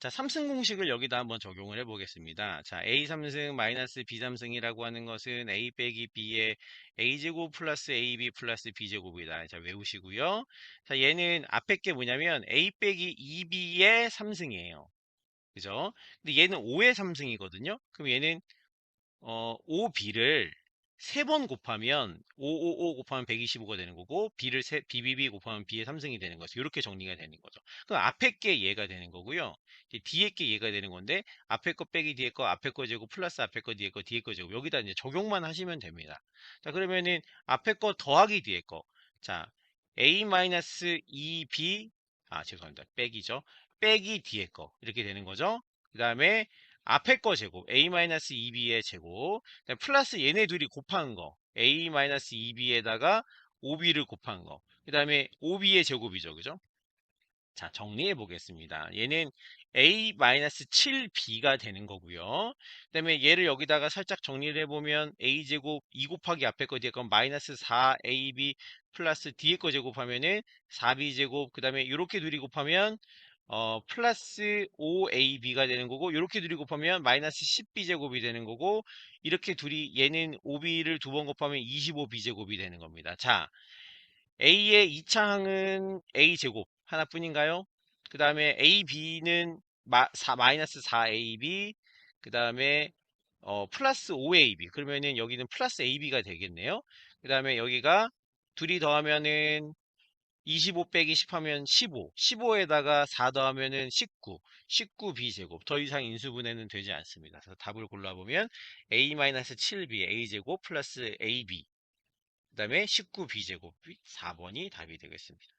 자, 3승 공식을 여기다 한번 적용을 해 보겠습니다. 자, A 3승 마이너스 B 3승이라고 하는 것은 A 빼기 B의 A제곱 플러스 AB 플러스 B제곱이다. 자, 외우시고요. 자, 얘는 앞에 게 뭐냐면 A 빼기 2B의 3승이에요. 그죠? 근데 얘는 5의 3승이거든요. 그럼 얘는 어, 5B를 세 번 곱하면 555 곱하면 125가 되는 거고 B를 세, BBB 곱하면 B의 3승이 되는 거죠. 이렇게 정리가 되는 거죠. 그럼 앞에 게 얘가 되는 거고요. 뒤에 게 얘가 되는 건데 앞에 거 빼기 뒤에 거 앞에 거 제곱 플러스 앞에 거 뒤에 거 뒤에 거 제곱 여기다 이제 적용만 하시면 됩니다. 자 그러면은 앞에 거 더하기 뒤에 거. 자 A-2B 아 죄송합니다. 빼기죠. 빼기 뒤에 거 이렇게 되는 거죠. 그 다음에 앞에 거 제곱 a-2b의 제곱 플러스 얘네 둘이 곱한 거 a-2b에다가 5b를 곱한 거그 다음에 5b의 제곱이죠 그죠? 자 정리해 보겠습니다. 얘는 a-7b가 되는 거고요. 그 다음에 얘를 여기다가 살짝 정리를 해보면 a제곱 2 곱하기 앞에 거 뒤에 거 마이너스 4ab 플러스 뒤에 거 제곱하면은 4b제곱 그 다음에 이렇게 둘이 곱하면 어, 플러스 5ab가 되는 거고 이렇게 둘이 곱하면 마이너스 10b제곱이 되는 거고 이렇게 둘이 얘는 5b를 두 번 곱하면 25b제곱이 되는 겁니다. 자, a의 2차 항은 a제곱 하나뿐인가요? 그 다음에 ab는 마, 4, 마이너스 4ab 그 다음에 어, 플러스 5ab 그러면은 여기는 플러스 ab가 되겠네요. 그 다음에 여기가 둘이 더하면은 25 빼기 10 하면 15. 15에다가 4 더하면은 19. 19b제곱. 더 이상 인수분해는 되지 않습니다. 그래서 답을 골라보면 a-7b a제곱 플러스 ab. 그 다음에 19b제곱. 4번이 답이 되겠습니다.